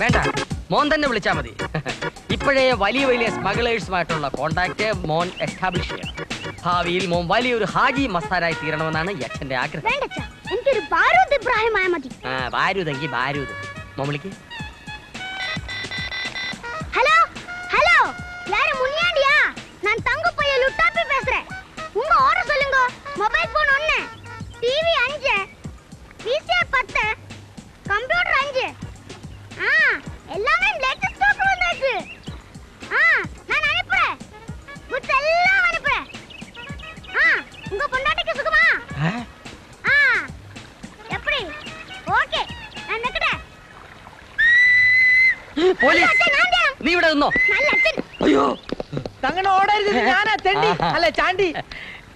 വേണ്ട മോൻ തന്നെ വിളിച്ചാൽ മതി. ഇപ്പോഴേ വലിയ വലിയ സ്മഗ്ലേഴ്സുമായിട്ടുള്ള കോണ്ടാക്ട് മോൻ എസ്റ്റാബ്ലിഷ് ചെയ്യണം. ഭാവിയിൽ മോൻ വലിയൊരു ഹാജി മസ്താരായി തീരണമെന്നാണ് യക്ഷന്റെ ആഗ്രഹം. എനിക്കൊരു ബാരൂദ് ഇബ്രാഹിം ആയ മതി. ആ എങ്കിൽ ബാരൂദ്. മോൻ വിളിക്ക്. ഇത് ഞാനാ തെണ്ടി. അല്ല ചാണ്ടി?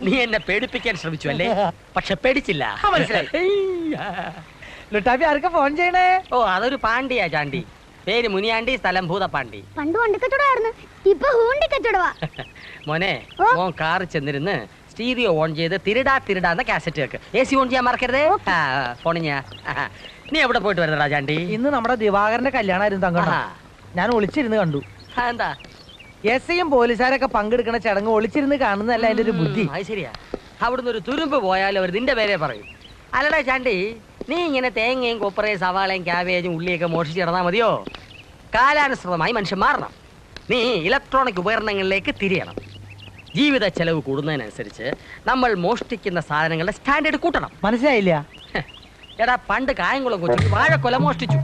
നീ എന്നെ പേടിപ്പിക്കാൻ ശ്രമിച്ചു അല്ലേ? പക്ഷെ പേടിച്ചില്ല. ആ, മനസ്സിലായി. ലുട്ടാപ്പി ആർക്കാ ഫോൺ ചെയ്യണേ? ഓ അതൊരു പാണ്ടിയാ ചാണ്ടി. പേര് മുനിയാണ്ടി സ്ഥലം ഭൂതപാണ്ടി പണ്ട് വണ്ടി കച്ചവടമായിരുന്നു. ഇപ്പൊ ഹൂണ്ടി കച്ചവടവാ മോനെ ഓ. മോൻ കാറിൽ ചെന്നിരുന്ന് സ്റ്റീരിയോ ഓൺ ചെയ്ത് തിരിടാ തിരിടാന്ന കാസറ്റ് കേക്ക്. എ സി ഓൺ ചെയ്യാൻ മറക്കരുതേ? ആ, നീ എവിടെ പോയിട്ട് വരുന്നടാ ചാണ്ടി? ഇന്ന് നമ്മുടെ ദിവാകരന്റെ കല്യാണമായിരുന്നു തങ്കണ്ണ. ഞാൻ ഒളിച്ചിരുന്ന് കണ്ടു. എന്താ? എസ് ഐയും പോലീസുകാരൊക്കെ പങ്കെടുക്കുന്ന ചടങ്ങ് ഒളിച്ചിരുന്ന് കാണുന്നതല്ല അതിന്റെ ഒരു ബുദ്ധി. അത് ശരിയാ. അവിടുന്ന് ഒരു തുരുമ്പ് പോയാലും അവർ നിന്റെ പേരെ പറയും. അല്ലടാ ചാണ്ടി നീ ഇങ്ങനെ തേങ്ങയും കൊപ്പറയും സവാളയും ക്യാബേജും ഉള്ളിയൊക്കെ മോഷിച്ച് നടന്നാ മതിയോ? കാലാനുസൃതമായി മനുഷ്യൻ മാറണം. നീ ഇലക്ട്രോണിക് ഉപകരണങ്ങളിലേക്ക് തിരിയണം. ജീവിത ചെലവ് കൂടുന്നതിനനുസരിച്ച് നമ്മൾ മോഷ്ടിക്കുന്ന സാധനങ്ങളുടെ സ്റ്റാൻഡേർഡ് കൂട്ടണം. മനസ്സിലായില്ല? എടാ പണ്ട് കായംകുളം കൊച്ചു വാഴക്കൊല മോഷ്ടിച്ചു.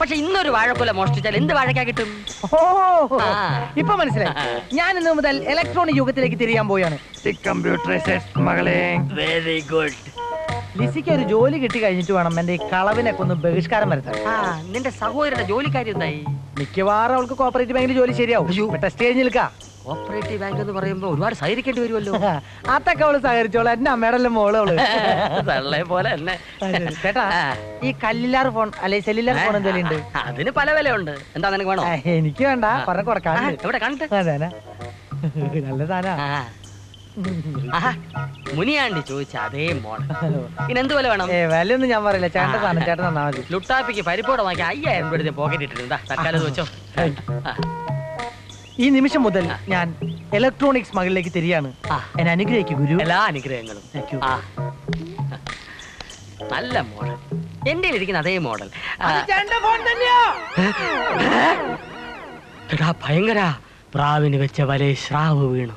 പക്ഷെ ഇന്നൊരു വാഴക്കൊല മോഷ്ടിച്ചാൽ എന്ത് വാഴക്കാ കിട്ടും? ഓ. ഇപ്പൊ മനസ്സിലായി. ഞാൻ ഇന്ന് മുതൽ ഇലക്ട്രോണിക് യുഗത്തിലേക്ക് തിരിയാൻ പോയാണ്. വെരി ഗുഡ് ലിസിക്ക് ഒരു ജോലി കിട്ടി കഴിഞ്ഞിട്ട് വേണം എന്റെ ഈ കളവിനെ ഒന്ന് ബഹിഷ്കാരം വരുത്താൻ. ആ നിന്റെ സഹോദരന്റെ ജോലിക്കാരി എന്തായി? മിക്കവാറും അവൾക്ക് കോപ്പറേറ്റീവ് ബാങ്കിൽ ജോലി ശരിയാവും. ടെസ്റ്റ് കഴിഞ്ഞ് നിൽക്കാം. കോപ്പറേറ്റീവ് ബാങ്ക് എന്ന് പറയുമ്പോ ഒരുപാട് സഹകരിക്കേണ്ടി വരുമല്ലോ. അതൊക്കെ അവൾ സഹകരിച്ചോളൂ. എന്റെ അമ്മയുടെ എല്ലാം മോൾ അവൾ. പോലെ തന്നെ. ചേട്ടാ ഈ കല്ലില്ലാർ ഫോൺ അല്ലെ സെല്ലുലാർ ഫോൺ എന്തെങ്കിലും ഉണ്ട് അതിന് പല വിലയുണ്ട്. എന്താ നിനക്ക് വേണോ? എനിക്ക് വേണ്ട. പറഞ്ഞ കൊടുക്കാം ഇവിടെ കണ്ടിട്ട് നല്ല സാധന. മുനിയാണ്ടി ചോദിച്ച അതേ മോഡൽ ഇനെന്ത് വില വേണം? വിലയൊന്നും ഞാൻ പറയില്ല. ചേട്ടൻ. സാധനം ചേട്ടൻ തന്നാ മതി. ലുട്ടാപ്പിക്ക് പരിപ്പോടെ വാങ്ങിയ അയ്യായിരം രൂപ പോക്കറ്റ് ഇട്ടിട്ടുണ്ട് തൽക്കാലം ചോദിച്ചോ വെച്ചോ. ഈ നിമിഷം മുതൽ ഞാൻ ഇലക്ട്രോണിക്സ് മകളിലേക്ക് തിരിയാണ്. ആ. എന്നെ അനുഗ്രഹിക്കും ഗുരു. എല്ലാ അനുഗ്രഹങ്ങളും. നല്ല മോഡൽ. എന്റെ ഇരിക്കുന്ന അതേ മോഡൽ. ഭയങ്കര. പ്രാവിന് വെച്ച വലേ ശ്രാവ് വീണു.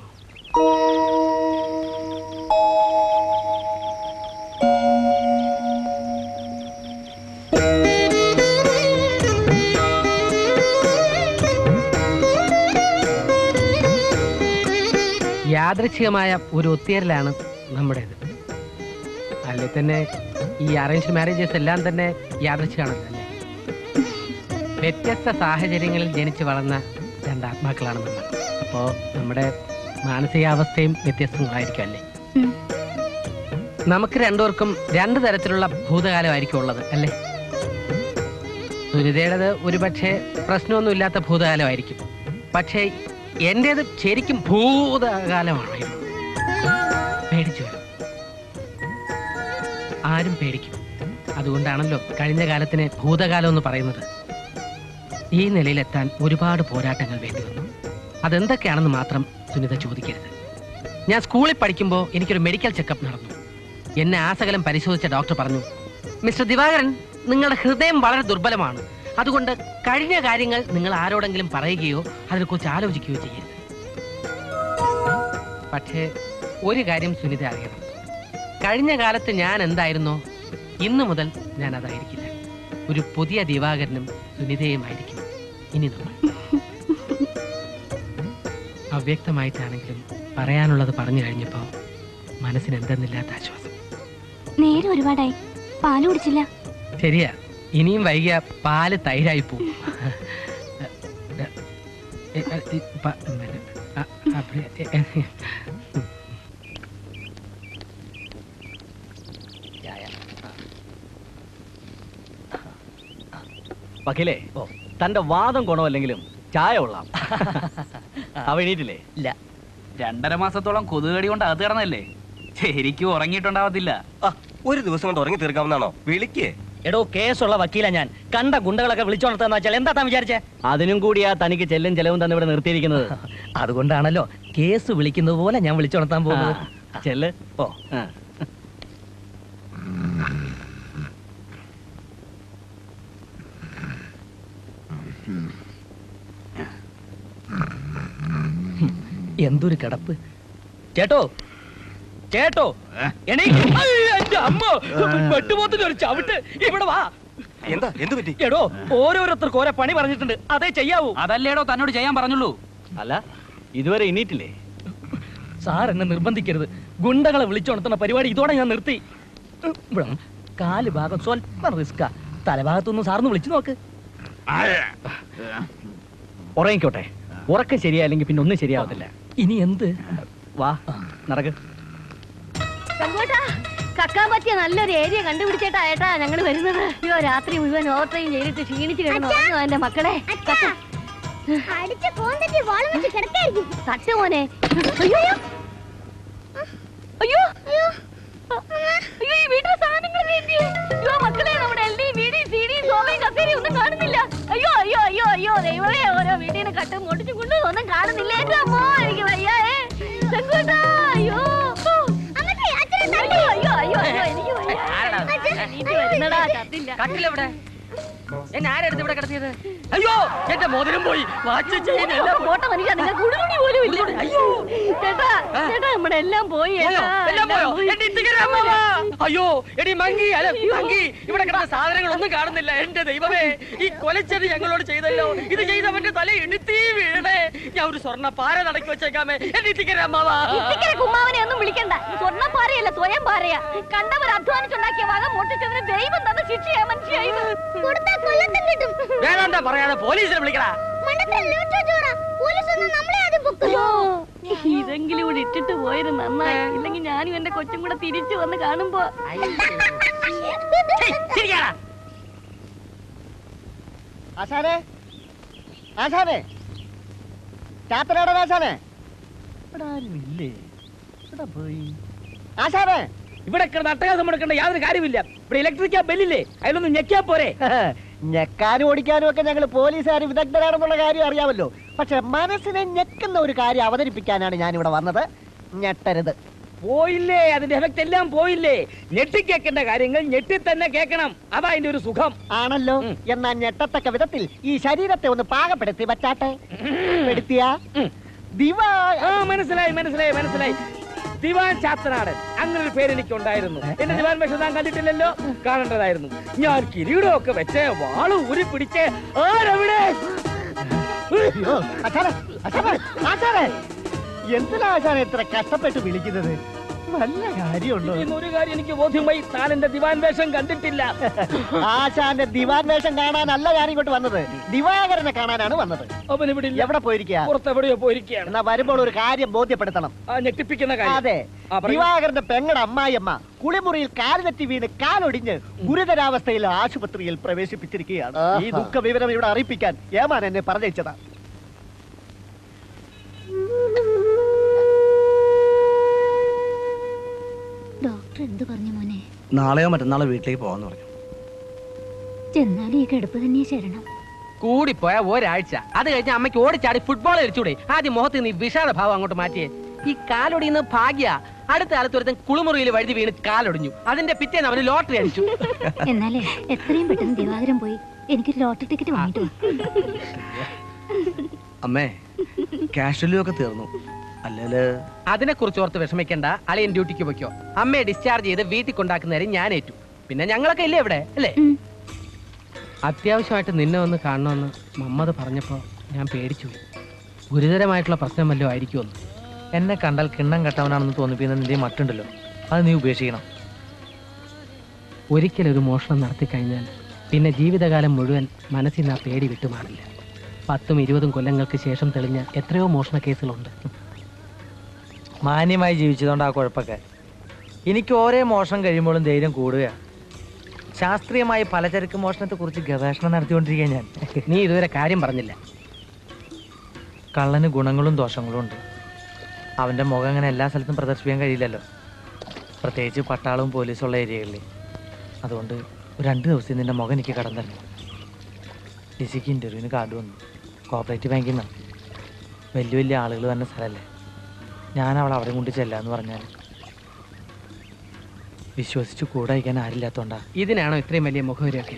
യാദൃച്ഛികമായ ഒരു ഒത്തുചേരലാണ് നമ്മുടേത്. അല്ലെ തന്നെ ഈ അറേഞ്ച്ഡ് മാരേജസ് എല്ലാം തന്നെ യാദൃച്ഛികമാണല്ലോ അല്ലേ? വ്യത്യസ്ത സാഹചര്യങ്ങളിൽ ജനിച്ചു വളർന്ന രണ്ട് ആത്മാക്കളാണ് നമ്മൾ. അപ്പോൾ നമ്മുടെ മാനസികാവസ്ഥയും വ്യത്യസ്തങ്ങളായിരിക്കും അല്ലേ? നമുക്ക് രണ്ടുപേർക്കും രണ്ട് തരത്തിലുള്ള ഭൂതകാലമായിരിക്കും ഉള്ളത് അല്ലേ? സുനിതയുടേത് ഒരുപക്ഷെ പ്രശ്നമൊന്നുമില്ലാത്ത ഭൂതകാലമായിരിക്കും. പക്ഷേ എന്റേത് ശരിക്കും ഭൂതകാലമാണ് പേടിച്ചു. ആരും പേടിക്കും. അതുകൊണ്ടാണല്ലോ കഴിഞ്ഞ കാലത്തിന് ഭൂതകാലം എന്ന് പറയുന്നത്. ഈ നിലയിലെത്താൻ ഒരുപാട് പോരാട്ടങ്ങൾ വേണ്ടി വന്നു. അതെന്തൊക്കെയാണെന്ന് മാത്രം സുനിത ചോദിക്കരുത്. ഞാൻ സ്കൂളിൽ പഠിക്കുമ്പോൾ എനിക്കൊരു മെഡിക്കൽ ചെക്കപ്പ് നടന്നു. എന്നെ ആസകലം പരിശോധിച്ച ഡോക്ടർ പറഞ്ഞു മിസ്റ്റർ ദിവാകരൻ നിങ്ങളുടെ ഹൃദയം വളരെ ദുർബലമാണ്. അതുകൊണ്ട് കഴിഞ്ഞ കാര്യങ്ങൾ നിങ്ങൾ ആരോടെങ്കിലും പറയുകയോ അതിനെക്കുറിച്ച് ആലോചിക്കുകയോ ചെയ്യരുത്. പക്ഷേ ഒരു കാര്യം സുനിത അറിയണം. കഴിഞ്ഞ കാലത്ത് ഞാൻ എന്തായിരുന്നോ? ഇന്നു മുതൽ ഞാൻ അതായിരിക്കില്ല. ഒരു പുതിയ ദിവാകരനും സുനിതയുമായിരിക്കും. ഇനി നമ്മൾ. അവ്യക്തമായിട്ടാണെങ്കിലും പറയാനുള്ളത് പറഞ്ഞു കഴിഞ്ഞപ്പോൾ മനസ്സിന് എന്തെന്നില്ലാത്ത ആശ്വാസം. നേരെ ഒരുപാടായി. പാൽ കുടിച്ചില്ല. ശരിയാ. ഇനിയും വൈകിയ പാൽ തൈരായി പോവും. എ, എ, ഇ, പ, പിന്നെ, അ, അപ്പടി, എ, എ, യാ, യാ. വക്കീലേ ഓ. തന്റെ വാദം ഗുണമല്ലെങ്കിലും ചായ കൊള്ളാം. അവ എണീറ്റില്ലേ? ഇല്ല. രണ്ടര മാസത്തോളം കൊതുകടി കൊണ്ട് അകത്ത് കിടന്നല്ലേ ശരിക്കും ഉറങ്ങിയിട്ടുണ്ടാവത്തില്ല. ഒരു ദിവസം കൊണ്ട് ഉറങ്ങി തീർക്കാവുന്നതാണോ? വിളിക്കേ. എടോ കേസുള്ള വക്കീല ഞാൻ. കണ്ട ഗുണ്ടകളൊക്കെ വിളിച്ചോണർത്താന്ന് വെച്ചാൽ എന്താ താൻ വിചാരിച്ചേ? അതിനും കൂടിയാ തനിക്ക് ചെല്ലും ചെലവും തന്നെ ഇവിടെ നിർത്തിയിരിക്കുന്നത്. അതുകൊണ്ടാണല്ലോ കേസ് വിളിക്കുന്നത് പോലെ ഞാൻ വിളിച്ചോണർത്താൻ പോകുന്നത്. ചെല്ല്. ഓ എന്തൊരു കിടപ്പ്. ചേട്ടോ ചേട്ടോ എണീ എന്റെ അമ്മ. വെട്ടുപോത്തിന്റെ ഒരു ചവിട്ട്. ഇവിടെ വാ. എന്താ? എന്ത് പറ്റി? എടോ ഓരോരുത്തർക്ക് ഓരോ പണി പറഞ്ഞിട്ടുണ്ട്. അതേ ചെയ്യാവൂ. അതല്ലേടോ തന്നോട് ചെയ്യാൻ പറഞ്ഞുള്ളൂ. അല്ല ഇതുവരെ എണീറ്റില്ലേ സാർ എന്നെ നിർബന്ധിക്കരുത്. ഗുണ്ടകളെ വിളിച്ചോണത്തുന്ന പരിപാടി ഇതോടെ ഞാൻ നിർത്തി. കാൽ ഭാഗം സ്വല്പം റിസ്കാ തലഭാഗത്തൊന്നും സാറിന് വിളിച്ചു നോക്ക്. ഉറങ്ങിക്കോട്ടെ. ഉറക്കം ശരിയായില്ലെങ്കിൽ പിന്നെ ഒന്നും ശരിയാവത്തില്ല. ഇനി എന്ത്? വാ നടക്ക്. കക്കാൻ പറ്റിയ നല്ലൊരു ഏരിയ കണ്ടുപിടിച്ചേട്ടാ ഏട്ടാ ഞങ്ങൾ വരുന്നത്. അയ്യോ രാത്രി മുഴുവൻ ഓവർടൈം ചെയ്തിട്ട് ക്ഷീണിച്ചു കിടന്നു എന്റെ മക്കളെ. തട്ട് മോനെ. അയ്യോ! അയ്യോ. അയ്യോ. ഈ വീട്ടിലെ സാധനങ്ങൾ വേണ്ടി അയ്യോ മക്കളെ നമ്മുടെ എൽ ഡി വീടി സോമയും ഒന്നും കാണുന്നില്ല. അയ്യോ അയ്യോ അയ്യോ അയ്യോ ദൈവമേ ഓരോ വീട്ടിൽ നിന്ന് കട്ടും മുടിച്ചും കൊണ്ട് ഒന്നും കാണുന്നില്ല. എന്റെ അമ്മോ കട്ടിലെവിടെ? എന്നെ ആരെടുത്ത് ഇവിടെ കിടത്തിയത്? അയ്യോ എന്റെ മോതിരം പോയി. വാച്ച് ചെയിൻ എല്ലാം പോയി. പോട്ടെ മനുഷ്യ നിങ്ങൾ കുടുകുടി പോലും ഇല്ല. അയ്യോ. ചേട്ടാ ചേട്ടാ നമ്മുടെ എല്ലാം പോയി. പോയോ? ചേട്ടാ, എല്ലാം പോയോ? പോയി. എന്റെ ഇത്തിക്കര അമ്മാവാ. അയ്യോ എടി മങ്കി അല്ല മങ്കി ഇവിടെ കിടന്ന സാധനങ്ങളൊന്നും കാണുന്നില്ല. എന്റെ ദൈവമേ ഈ കൊലച്ചത് ഞങ്ങളോട് ചെയ്തല്ലോ. ഇത് ചെയ്തവന്റെ തല എണുത്തീ വീണേ. ഞാൻ ഒരു സ്വർണ പാര നടക്കി വെച്ചേക്കാമേ. കുമ്മാവനെ ഒന്നും വിളിക്കണ്ട. സ്വർണം പാറയല്ല സ്വയം പാരയാ. കണ്ടവർ അധ്വാനിച്ചുണ്ടാക്കിയ വക മോട്ടിച്ചതിന് ദൈവം തന്ന ശിക്ഷയാ മനുഷ്യ ഇത് കൊടുത്താ കൊല്ലത്തും കിട്ടും. പറയാതെ പോലീസിനെ വിളിക്കടാ. ഇതെങ്കിലും ഇവിടെ ഇട്ടിട്ട് പോയത് നന്നായി. ഇല്ലെങ്കിൽ ഞാനും എന്റെ കൊച്ചും കൂടെ തിരിച്ചു വന്ന് കാണുമ്പോ. ആശാനെ ആശാനെ. ചാത്തനാടൻ ആശാനെ. ഇവിടെ ആരും ഇല്ലേ? ഇവിടെ പോയി. ആശാനെ. ഇവിടെ നട്ടകാസം എടുക്കേണ്ട യാതൊരു കാര്യമില്ല ഇവിടെ ഇലക്ട്രിക്കാ ബെല്ലില്ലേ അതിലൊന്നും ഞെക്കിയാ പോരെ. ഞെക്കാനും ഓടിക്കാനും ഒക്കെ ഞങ്ങൾ പോലീസുകാർ വിദഗ്ധരാണെന്നുള്ള കാര്യം അറിയാമല്ലോ. പക്ഷെ മനസ്സിനെ ഞെക്കുന്ന ഒരു കാര്യം അവതരിപ്പിക്കാനാണ് ഞാൻ ഇവിടെ വന്നത്. ഞെട്ടരുത്. പോയില്ലേ? അതിന്റെ എഫക്ട് എല്ലാം പോയില്ലേ? ഞെട്ടി കേൾക്കേണ്ട കാര്യങ്ങൾ ഞെട്ടി തന്നെ കേൾക്കണം. അതാ അതിന്റെ ഒരു സുഖം. ആണല്ലോ. എന്നാ ഞെട്ടത്തക്ക വിധത്തിൽ ഈ ശരീരത്തെ ഒന്ന് പാകപ്പെടുത്തി പറ്റാട്ടെ? പെടുത്തിയാ. ദിവാ. മനസ്സിലായി മനസ്സിലായി മനസ്സിലായി. ദിവാൻ ചാത്തനാടൻ അങ്ങനെ ഒരു പേര് എനിക്ക് ഉണ്ടായിരുന്നു എന്റെ ദിവാൻ പക്ഷെ താൻ കണ്ടിട്ടില്ലല്ലോ? കാണേണ്ടതായിരുന്നു. ഞാൻ കിരീടമൊക്കെ വെച്ച് വാൾ ഊരി പിടിച്ച് ആരവിടെ? അയ്യോ, ആശാനെ, ആശാനെ, ആശാനെ. എന്തിനാ ആശാനെ ഇത്ര കഷ്ടപ്പെട്ട് വിളിക്കുന്നത്? നല്ല കാര്യമുണ്ടോ? ഒരു കാര്യം എനിക്ക് ബോധ്യമായി താൻ എന്റെ ദിവാൻ വേഷം കണ്ടിട്ടില്ല. ആശാന്റെ ദിവാൻ വേഷം കാണാനല്ല ഞാൻ ഇങ്ങോട്ട് വന്നത്. ദിവാകരനെ കാണാനാണ് വന്നത്. അവൻ ഇവിടെ ഇല്ല എവിടെ പോയിരിക്കുക? പുറത്തെവിടെയോ പോയിരിക്കുകയാണ്. എന്നാ വരുമ്പോൾ ഒരു കാര്യം ബോധ്യപ്പെടുത്തണം. ആ ഞെട്ടിപ്പിക്കുന്ന കാര്യം. അതെ. ആ, പറയൂ. ദിവാകരന്റെ പെങ്ങടെ അമ്മായിയമ്മ കുളിമുറിയിൽ കാലിനെത്തി വീണ് കാലൊടിഞ്ഞ് ഗുരുതരാവസ്ഥയിൽ ആശുപത്രിയിൽ പ്രവേശിപ്പിച്ചിരിക്കുകയാണ്. ഈ ദുഃഖ വിവരം ഇവിടെ അറിയിപ്പിക്കാൻ ഏമാൻ എന്നെ പറഞ്ഞയച്ചതാ. നാളെയോ മറ്റന്നാളോ വീട്ടിലേക്ക് പോവാന്ന് പറഞ്ഞു. ചെന്നാലും ഈ കിടപ്പ് തന്നെ ശരണം. കൂടിപ്പോയ ഒരാഴ്ച. അത് കഴിഞ്ഞ് അമ്മയ്ക്ക് ഓടിച്ചാടി ഫുട്ബോൾ കളിച്ചൂടെ. ആദ്യം മുഖത്ത് നീ വിഷാദ ഭാവം അങ്ങോട്ട് മാറ്റിയേ. ഈ കാലൊടിയുന്ന ഭാഗ്യ. അടുത്ത കാലത്ത് ഒരുത്തൻ കുളിമുറിയിൽ വഴുതി വീണ് കാലൊടിഞ്ഞു. അതിന്റെ പിറ്റേന്ന് അവന് ലോട്ടറി അടിച്ചു. എന്നാലേ എത്രയും പെട്ടെന്ന് ദിവാകരം പോയി എനിക്ക് ലോട്ടറി ടിക്കറ്റ് വാങ്ങിട്ടു. അമ്മേ കാഷ്വലും ഒക്കെ തീർന്നു. അതിനെ കുറിച്ച് ഓർത്ത് വിഷമിക്കണ്ട. അളിയൻ ഡ്യൂട്ടിക്ക് പോയിക്കോ. അമ്മയെ ഡിസ്ചാർജ് ചെയ്ത് വീട്ടിൽ കൊണ്ടാക്കുന്നവരെ ഞാൻ ഏറ്റു. പിന്നെ ഞങ്ങളൊക്കെ ഇല്ലേ ഇവിടെ? അല്ലേ? അത്യാവശ്യമായിട്ട് നിന്നെ ഒന്ന് കാണണമെന്ന് മമ്മത് പറഞ്ഞപ്പോ ഞാൻ പേടിച്ചു. ഗുരുതരമായിട്ടുള്ള പ്രശ്നം വല്ലതും ആയിരിക്കുമെന്ന് എന്നെ. കണ്ടാൽ കിണ്ണം കെട്ടവനാണെന്ന് തോന്നിപ്പിക്കുന്ന നിന്റെ മട്ടുണ്ടല്ലോ. അത് നീ ഉപേക്ഷിക്കണം. ഒരിക്കലൊരു മോഷണം നടത്തി കഴിഞ്ഞാൽ പിന്നെ ജീവിതകാലം മുഴുവൻ മനസ്സിൽ നിന്ന് ആ പേടി വിട്ടുമാറില്ല. പത്തും ഇരുപതും കൊല്ലങ്ങൾക്ക് ശേഷം തെളിഞ്ഞ എത്രയോ മോഷണ കേസുകളുണ്ട്. മാന്യമായി ജീവിച്ചതുകൊണ്ട് ആ കുഴപ്പമൊക്കെ. എനിക്ക് ഓരോ മോഷണം കഴിയുമ്പോഴും ധൈര്യം കൂടുകയാണ്. ശാസ്ത്രീയമായി പലചരക്ക് മോഷണത്തെ കുറിച്ച് ഗവേഷണം നടത്തിക്കൊണ്ടിരിക്കുക ഞാൻ. നീ ഇതുവരെ കാര്യം പറഞ്ഞില്ല. കള്ളന് ഗുണങ്ങളും ദോഷങ്ങളും ഉണ്ട്. അവന്റെ മുഖം അങ്ങനെ എല്ലാ സ്ഥലത്തും പ്രദർശിപ്പിക്കാൻ കഴിയില്ലല്ലോ. പ്രത്യേകിച്ച് പട്ടാളവും പോലീസുള്ള ഏരിയകളിൽ. അതുകൊണ്ട് രണ്ട് ദിവസം നിന്റെ മുഖം എനിക്ക് കടം തരണം. ഡിസിക്ക് ഇന്റർവ്യൂവിന് കാർഡ് വന്നു. കോപ്പറേറ്റീവ് ബാങ്കിൽ നിന്നാണ് വലിയ വലിയ ആളുകൾ തന്നെ സ്ഥലമല്ലേ? ഞാൻ അവൾ അവിടെ കൊണ്ട് ചെല്ലാന്ന് പറഞ്ഞാൽ വിശ്വസിച്ച് കൂടെ അയക്കാൻ ആരില്ലാത്തോണ്ടാ. ഇതിനാണോ ഇത്രയും വലിയ മുഖവരിയൊക്കെ?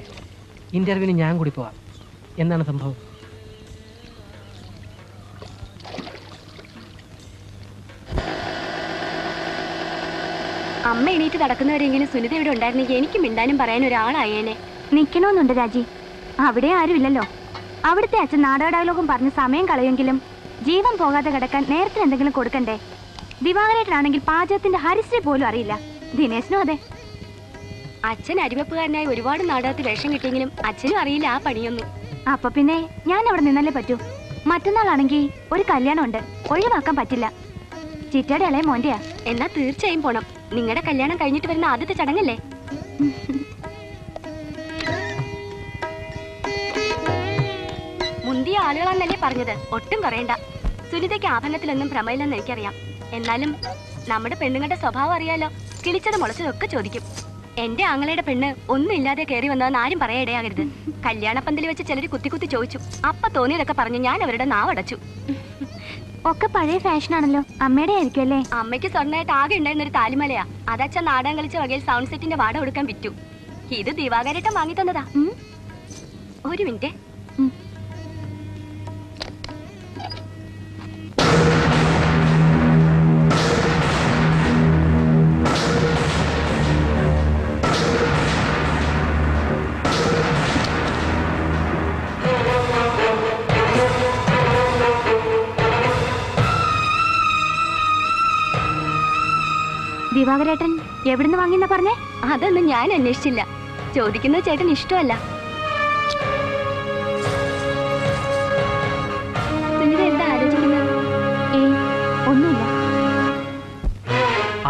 ഇന്റർവ്യൂവിന് ഞാൻ കൂടി പോവാം. എന്താണ് സംഭവം? അമ്മ എണീറ്റ് നടക്കുന്നവരെങ്കിലും സുനിത ഇവിടെ ഉണ്ടായിരുന്നെങ്കിൽ എനിക്ക് മിണ്ടാനും പറയാൻ ഒരാളായേനെ. നിൽക്കണമെന്നുണ്ട് രാജി. അവിടെ ആരുമില്ലല്ലോ. അവിടുത്തെ അച്ഛൻ നാടക ഡയലോഗും പറഞ്ഞ് സമയം കളയുമെങ്കിലും ജീവൻ പോകാതെ കിടക്കാൻ നേരത്തിന് എന്തെങ്കിലും കൊടുക്കണ്ടേ? ദിവാകരേട്ടനാണെങ്കിൽ പാചകത്തിന്റെ ഹരിശ്രീ പോലും അറിയില്ല. ദിനേശനും അതെ. അച്ഛൻ അരിവെപ്പുകാരനായി ഒരുപാട് നാടകത്തിൽ വേഷം കിട്ടിയെങ്കിലും അച്ഛനും അറിയില്ല ആ പണിയൊന്നും. അപ്പൊ പിന്നെ ഞാൻ അവിടെ നിന്നല്ലേ പറ്റൂ? മറ്റന്നാളാണെങ്കിൽ ഒരു കല്യാണം ഉണ്ട് ഒഴിവാക്കാൻ പറ്റില്ല. ചിറ്റയുടെ ഇളയ മോന്റെയാ. എന്നാ തീർച്ചയായും പോണം. നിങ്ങളുടെ കല്യാണം കഴിഞ്ഞിട്ട് വരുന്ന ആദ്യത്തെ ചടങ്ങല്ലേ? മുന്തിയ ആളുകളാന്നല്ലേ പറഞ്ഞത്? ഒട്ടും പറയണ്ട സുനിതയ്ക്ക് ആഭരണത്തിലൊന്നും ഭ്രമയില്ലെന്ന് എനിക്കറിയാം. എന്നാലും നമ്മുടെ പെണ്ണുങ്ങളുടെ സ്വഭാവം അറിയാലോ. കിളിച്ചത് മുളച്ചതൊക്കെ ചോദിക്കും. എന്റെ ആങ്ങളയുടെ പെണ്ണ് ഒന്നും ഇല്ലാതെ കയറി വന്നതെന്ന് ആരും പറയാനിടയാകരുത് കല്യാണപ്പന്തലിൽ വെച്ച് ചിലർ കുത്തി കുത്തി ചോദിച്ചു. അപ്പ തോന്നിയതൊക്കെ പറഞ്ഞു ഞാൻ അവരുടെ നാവടച്ചു. ഒക്കെ പഴയ ഫാഷനാണല്ലോ അമ്മയുടെ ആയിരിക്കും അല്ലേ? അമ്മയ്ക്ക് സ്വർണമായിട്ട് ആകെ ഉണ്ടായിരുന്ന ഒരു താലിമലയാ. അതച്ഛൻ നാടകം കളിച്ച വകയിൽ സൗണ്ട് സെറ്റിന്റെ വാട കൊടുക്കാൻ വിറ്റു. ഇത് ദിവാകരേട്ടം വാങ്ങി തന്നതാ ഒരു മിനിറ്റ്. ദിവാകരേട്ടൻ എവിടുന്ന് വാങ്ങിയെന്നാ പറഞ്ഞേ? അതൊന്നും ഞാൻ അന്വേഷിച്ചില്ല. ചോദിക്കുന്നത് ചേട്ടൻ ഇഷ്ടമല്ല.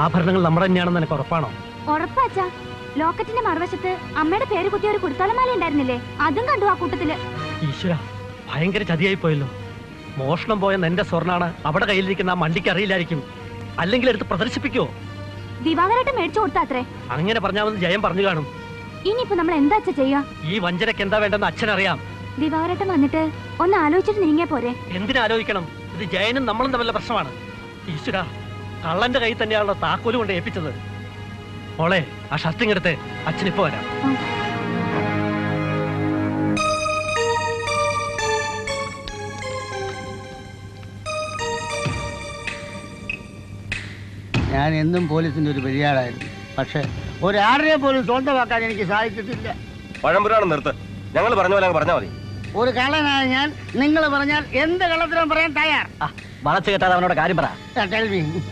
ആഭരണങ്ങൾ നമ്മുടെ തന്നെയാണെന്ന് എനിക്ക് ഉറപ്പാണോ? ഉറപ്പാച്ചാ ലോക്കറ്റിന്റെ മറുവശത്ത് അമ്മയുടെ പേര് കുത്തിയ ഒരു കുടുത്താലമാല ഉണ്ടായിരുന്നില്ലേ? അതും കണ്ടു ആ കൂട്ടത്തിൽ. ഈശ്വര ഭയങ്കര ചതിയായി പോയല്ലോ. മോഷണം പോയ എന്റെ സ്വർണാണ് അവിടെ കയ്യിലിരിക്കുന്ന ആ മണ്ടിക്ക് അറിയില്ലായിരിക്കും. അല്ലെങ്കിൽ എടുത്ത് പ്രദർശിപ്പിക്കുവോ? ദിവാകരേട്ടൻ മേടിച്ചു കൊടുത്താത്രേ അങ്ങനെ പറഞ്ഞാൽ ജയം പറഞ്ഞു കാണും. ഇനിയിപ്പോ നമ്മൾ എന്താ അച്ഛ ചെയ്യാ ഈ വഞ്ചനക്ക് എന്താ വേണ്ടെന്ന് അച്ഛനറിയാം. ദിവാകരേട്ടൻ വന്നിട്ട് ഒന്ന് ആലോചിച്ചിട്ട് നീങ്ങിയ പോരെ. എന്തിനാലോചിക്കണം ഇത് ജയനും നമ്മളും തമ്മിലുള്ള പ്രശ്നമാണ്. ഈശ്വര കള്ളന്റെ കയ്യിൽ തന്നെയാണല്ലോ താക്കോൽ കൊണ്ട് ഏൽപ്പിച്ചത്. മോളെ ആ ഷർട്ടിങ് എടുത്ത്. അച്ഛനിപ്പോ വരാം. ഞാൻ എന്നും പോലീസിന്റെ ഒരു പെരിയാളായിരുന്നു. പക്ഷെ ഒരാടിനെ പോലും സ്വന്തമാക്കാൻ എനിക്ക് സാധിച്ചിട്ടില്ല. പഴംപുരാണം നിർത്ത്. ഞങ്ങൾ പറഞ്ഞ പോലെ പറഞ്ഞാൽ മതി. ഒരു കള്ളനായ ഞാൻ നിങ്ങൾ പറഞ്ഞാൽ എന്ത് കള്ളത്തിനും പറയാൻ തയ്യാർ? വളച്ചു കെട്ടാതെ അവനോട് കാര്യം പറ.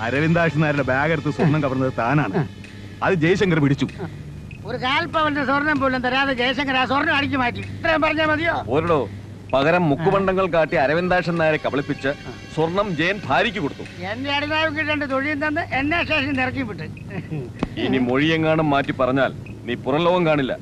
അരവിന്ദാഷ്ണാരുടെ ബാഗ് എടുത്ത് സ്വർണം കവർന്നത് താനാണ്. അത് ജയശങ്കർ പിടിച്ചു. ഒരു കാൽപ്പവന്റെ സ്വർണം പോലും തരാതെ ജയശങ്കർ ആ സ്വർണം അടിച്ചു മാറ്റി. ഇത്രയും പറഞ്ഞാൽ മതിയോ? ഓരോ പകരം മുക്കുമണ്ഡങ്ങൾ കാട്ടി അരവിന്ദാശൻ നായരെ കബളിപ്പിച്ച് സ്വർണം ജയൻ ഭാര്യയ്ക്ക് കൊടുത്തു. എന്റെ അടിനാവ് കിട്ടേണ്ട തൊഴിൽ തന്ന് എന്നെ വിട്ട്. ഇനി മൊഴിയെങ്ങാനും മാറ്റി പറഞ്ഞാൽ നീ പുറം ലോകം കാണില്ല.